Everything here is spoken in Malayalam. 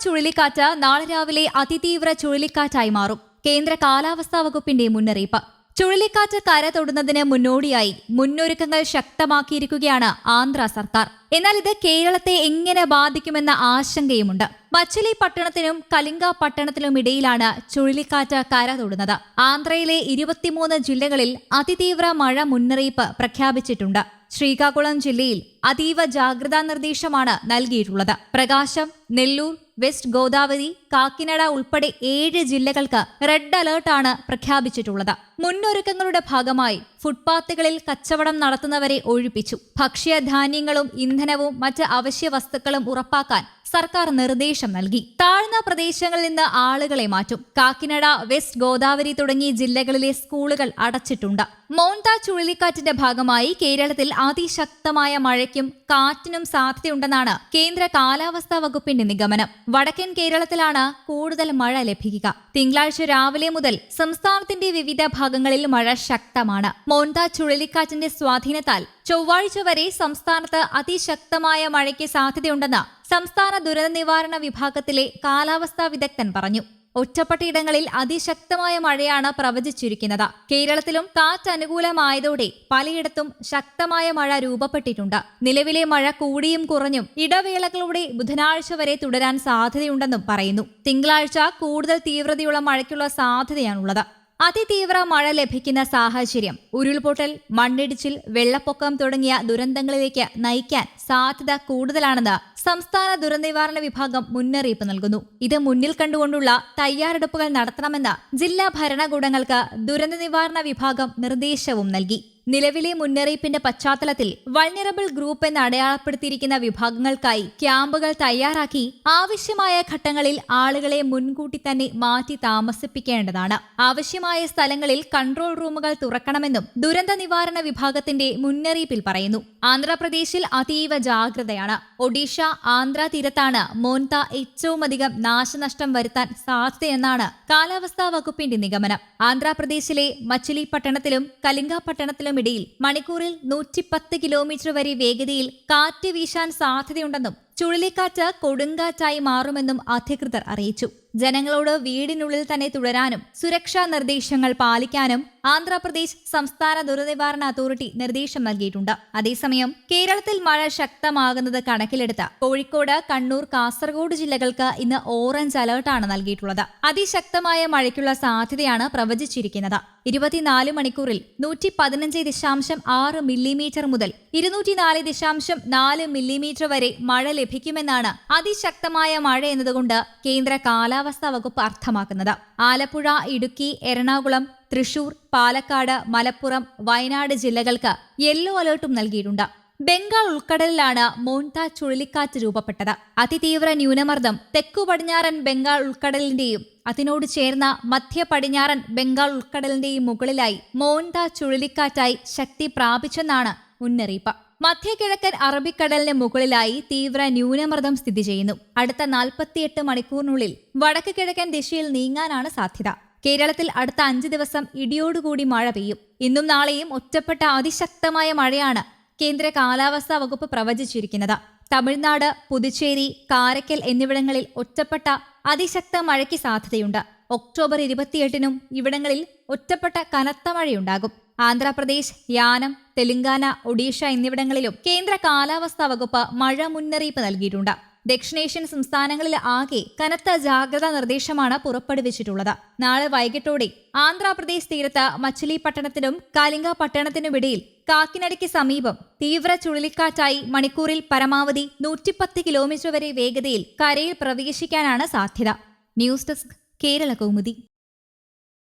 ചുഴലിക്കാറ്റ് നാളെ രാവിലെ അതിതീവ്ര ചുഴലിക്കാറ്റായി മാറും. കേന്ദ്ര കാലാവസ്ഥാ വകുപ്പിന്റെ മുന്നറിയിപ്പ്. ചുഴലിക്കാറ്റ് കര തൊടുന്നതിന് മുന്നോടിയായി മുന്നൊരുക്കങ്ങൾ ശക്തമാക്കിയിരിക്കുകയാണ് ആന്ധ്ര സർക്കാർ. എന്നാൽ ഇത് കേരളത്തെ എങ്ങനെ ബാധിക്കുമെന്ന ആശങ്കയുമുണ്ട്. മച്ചിലി പട്ടണത്തിനും കലിംഗ പട്ടണത്തിനും ഇടയിലാണ് ചുഴലിക്കാറ്റ് കര തൊടുന്നത്. ആന്ധ്രയിലെ ഇരുപത്തിമൂന്ന് ജില്ലകളിൽ അതിതീവ്ര മഴ മുന്നറിയിപ്പ് പ്രഖ്യാപിച്ചിട്ടുണ്ട്. ശ്രീകാകുളം ജില്ലയിൽ അതീവ ജാഗ്രതാ നിർദ്ദേശമാണ് നൽകിയിട്ടുള്ളത്. പ്രകാശം നെല്ലൂർ വെസ്റ്റ് ഗോദാവരി കാക്കിനട ഉൾപ്പെടെ ഏഴ് ജില്ലകൾക്ക് റെഡ് അലേർട്ടാണ് പ്രഖ്യാപിച്ചിട്ടുള്ളത്. മുന്നൊരുക്കങ്ങളുടെ ഭാഗമായി ഫുട്പാത്തുകളിൽ കച്ചവടം നടത്തുന്നവരെ ഒഴിപ്പിച്ചു. ഭക്ഷ്യധാന്യങ്ങളും ഇന്ധനവും മറ്റ് അവശ്യ വസ്തുക്കളും ഉറപ്പാക്കാൻ സർക്കാർ നിർദ്ദേശം നൽകി. താഴ്ന്ന പ്രദേശങ്ങളിൽ നിന്ന് ആളുകളെ മാറ്റും. കാക്കിനട വെസ്റ്റ് ഗോദാവരി തുടങ്ങിയ ജില്ലകളിലെ സ്കൂളുകൾ അടച്ചിട്ടുണ്ട്. മോൺത ചുഴലിക്കാറ്റിന്റെ ഭാഗമായി കേരളത്തിൽ അതിശക്തമായ മഴയ്ക്കും കാറ്റിനും സാധ്യതയുണ്ടെന്നാണ് കേന്ദ്ര കാലാവസ്ഥാ വകുപ്പിന്റെ നിഗമനം. വടക്കൻ കേരളത്തിലാണ് കൂടുതൽ മഴ ലഭിക്കുക. തിങ്കളാഴ്ച രാവിലെ മുതൽ സംസ്ഥാനത്തിന്റെ വിവിധ ഭാഗങ്ങളിൽ മഴ ശക്തമാണ്. മോന്ത ചുഴലിക്കാറ്റിന്റെ സ്വാധീനത്താൽ ചൊവ്വാഴ്ച വരെ സംസ്ഥാനത്ത് അതിശക്തമായ മഴയ്ക്ക് സാധ്യതയുണ്ടെന്ന് സംസ്ഥാന ദുരന്ത നിവാരണ വിഭാഗത്തിലെ കാലാവസ്ഥാ വിദഗ്ധൻ പറഞ്ഞു. ഒറ്റപ്പെട്ടയിടങ്ങളിൽ അതിശക്തമായ മഴയാണ് പ്രവചിച്ചിരിക്കുന്നത്. കേരളത്തിലും കാറ്റ് അനുകൂലമായതോടെ പലയിടത്തും ശക്തമായ മഴ രൂപപ്പെട്ടിട്ടുണ്ട്. നിലവിലെ മഴ കൂടിയും കുറഞ്ഞും ഇടവേളകളുടെ ബുധനാഴ്ച വരെ തുടരാൻ സാധ്യതയുണ്ടെന്നും പറയുന്നു. തിങ്കളാഴ്ച കൂടുതൽ തീവ്രതയുള്ള മഴയ്ക്കുള്ള സാധ്യതയാണുള്ളത്. അതിതീവ്ര മഴ ലഭിക്കുന്ന സാഹചര്യം. ഉരുൾപൊട്ടൽ മണ്ണിടിച്ചിൽ വെള്ളപ്പൊക്കം തുടങ്ങിയ ദുരന്തങ്ങളിലേക്ക് നയിക്കാൻ സാധ്യത കൂടുതലാണെന്ന് സംസ്ഥാന ദുരന്തനിവാരണ വിഭാഗം മുന്നറിയിപ്പ് നൽകുന്നു. ഇത് മുന്നിൽ കണ്ടുകൊണ്ടുള്ള തയ്യാറെടുപ്പുകൾ നടത്തണമെന്ന് ജില്ലാ ഭരണകൂടങ്ങൾക്ക് ദുരന്ത നിവാരണ വിഭാഗം നിർദ്ദേശവും നൽകി. നിലവിലെ മുന്നറിയിപ്പിന്റെ പശ്ചാത്തലത്തിൽ വൾനറബിൾ ഗ്രൂപ്പ് എന്ന് അടയാളപ്പെടുത്തിയിരിക്കുന്ന വിഭാഗങ്ങൾക്കായി ക്യാമ്പുകൾ തയ്യാറാക്കി ആവശ്യമായ ഘട്ടങ്ങളിൽ ആളുകളെ മുൻകൂട്ടി തന്നെ മാറ്റി താമസിപ്പിക്കേണ്ടതാണ്. ആവശ്യമായ സ്ഥലങ്ങളിൽ കൺട്രോൾ റൂമുകൾ തുറക്കണമെന്നും ദുരന്ത നിവാരണ വിഭാഗത്തിന്റെ മുന്നറിയിപ്പിൽ പറയുന്നു. ആന്ധ്രാപ്രദേശിൽ അതീവ ജാഗ്രതയാണ്. ഒഡീഷ ആന്ധ്ര തീരത്താണ് മോൻത ഏറ്റവും അധികം നാശനഷ്ടം വരുത്താൻ സാധ്യതയെന്നാണ് കാലാവസ്ഥാ വകുപ്പിന്റെ നിഗമനം. ആന്ധ്രാപ്രദേശിലെ മച്ചിലി പട്ടണത്തിലും കലിംഗ പട്ടണത്തിലും ഇടയിൽ മണിക്കൂറിൽ നൂറ്റിപ്പത്ത് കിലോമീറ്റർ വരെ വേഗതയിൽ കാറ്റ് വീശാൻ സാധ്യതയുണ്ടെന്നും ചുഴലിക്കാറ്റ് കൊടുങ്കാറ്റായി മാറുമെന്നും അധികൃതർ അറിയിച്ചു. ജനങ്ങളോട് വീടിനുള്ളിൽ തന്നെ തുടരാനും സുരക്ഷാ നിർദ്ദേശങ്ങൾ പാലിക്കാനും ആന്ധ്രാപ്രദേശ് സംസ്ഥാന ദുരനിവാരണ അതോറിറ്റി നിർദ്ദേശം നൽകിയിട്ടുണ്ട്. അതേസമയം കേരളത്തിൽ മഴ ശക്തമാകുന്നത് കണക്കിലെടുത്ത് കോഴിക്കോട് കണ്ണൂർ കാസർഗോഡ് ജില്ലകൾക്ക് ഇന്ന് ഓറഞ്ച് അലർട്ടാണ് നൽകിയിട്ടുള്ളത്. അതിശക്തമായ മഴയ്ക്കുള്ള സാധ്യതയാണ് പ്രവചിച്ചിരിക്കുന്നത്. ഇരുപത്തിനാല് മണിക്കൂറിൽ നൂറ്റി പതിനഞ്ച് ദശാംശം ആറ് മില്ലിമീറ്റർ മുതൽ ഇരുന്നൂറ്റിനാല് ദശാംശം നാല് മില്ലിമീറ്റർ വരെ മഴ ലഭിക്കുമെന്നാണ് അതിശക്തമായ മഴ എന്നതുകൊണ്ട് കേന്ദ്ര കാലാവസ്ഥാ വകുപ്പ് അർത്ഥമാക്കുന്നത്. ആലപ്പുഴ ഇടുക്കി എറണാകുളം തൃശൂർ പാലക്കാട് മലപ്പുറം വയനാട് ജില്ലകൾക്ക് യെല്ലോ അലേർട്ടും നൽകിയിട്ടുണ്ട്. ബംഗാൾ ഉൾക്കടലിലാണ് മോൺത ചുഴലിക്കാറ്റ് രൂപപ്പെട്ടത്. അതിതീവ്ര ന്യൂനമർദ്ദം തെക്കു പടിഞ്ഞാറൻ ബംഗാൾ ഉൾക്കടലിന്റെയും അതിനോട് ചേർന്ന മധ്യ പടിഞ്ഞാറൻ ബംഗാൾ ഉൾക്കടലിന്റെയും മുകളിലായി മോൺത ചുഴലിക്കാറ്റായി ശക്തി പ്രാപിച്ചെന്നാണ് മുന്നറിയിപ്പ്. മധ്യകിഴക്കൻ അറബിക്കടലിന് മുകളിലായി തീവ്ര ന്യൂനമർദ്ദം സ്ഥിതി ചെയ്യുന്നു. അടുത്ത നാൽപ്പത്തിയെട്ട് മണിക്കൂറിനുള്ളിൽ വടക്ക് കിഴക്കൻ ദിശയിൽ നീങ്ങാനാണ് സാധ്യത. കേരളത്തിൽ അടുത്ത അഞ്ച് ദിവസം ഇടിയോടുകൂടി മഴ പെയ്യും. ഇന്നും നാളെയും ഒറ്റപ്പെട്ട അതിശക്തമായ മഴയാണ് കേന്ദ്ര കാലാവസ്ഥാ വകുപ്പ് പ്രവചിച്ചിരിക്കുന്നത്. തമിഴ്നാട് പുതുച്ചേരി കാരക്കൽ എന്നിവിടങ്ങളിൽ ഒറ്റപ്പെട്ട അതിശക്ത മഴയ്ക്ക് സാധ്യതയുണ്ട്. ഒക്ടോബർ ഇരുപത്തിയെട്ടിനും ഇവിടങ്ങളിൽ ഒറ്റപ്പെട്ട കനത്ത മഴയുണ്ടാകും. ആന്ധ്രാപ്രദേശ് യാനം തെലങ്കാന ഒഡീഷ എന്നിവിടങ്ങളിലും കേന്ദ്ര കാലാവസ്ഥാ വകുപ്പ് മഴ മുന്നറിയിപ്പ് നൽകിയിട്ടുണ്ട്. ദക്ഷിണേഷ്യൻ സംസ്ഥാനങ്ങളിൽ ആകെ കനത്ത ജാഗ്രതാ നിർദ്ദേശമാണ് പുറപ്പെടുവിച്ചിട്ടുള്ളത്. നാളെ വൈകിട്ടോടെ ആന്ധ്രാപ്രദേശ് തീരത്ത് മച്ചിലി പട്ടണത്തിനും കാലിംഗ പട്ടണത്തിനുമിടയിൽ കാക്കിനടയ്ക്ക് സമീപം തീവ്ര ചുഴലിക്കാറ്റായി മണിക്കൂറിൽ പരമാവധി നൂറ്റിപ്പത്ത് കിലോമീറ്റർ വരെ വേഗതയിൽ കരയിൽ പ്രവേശിക്കാനാണ് സാധ്യത. News desk Kerala Kaumudi.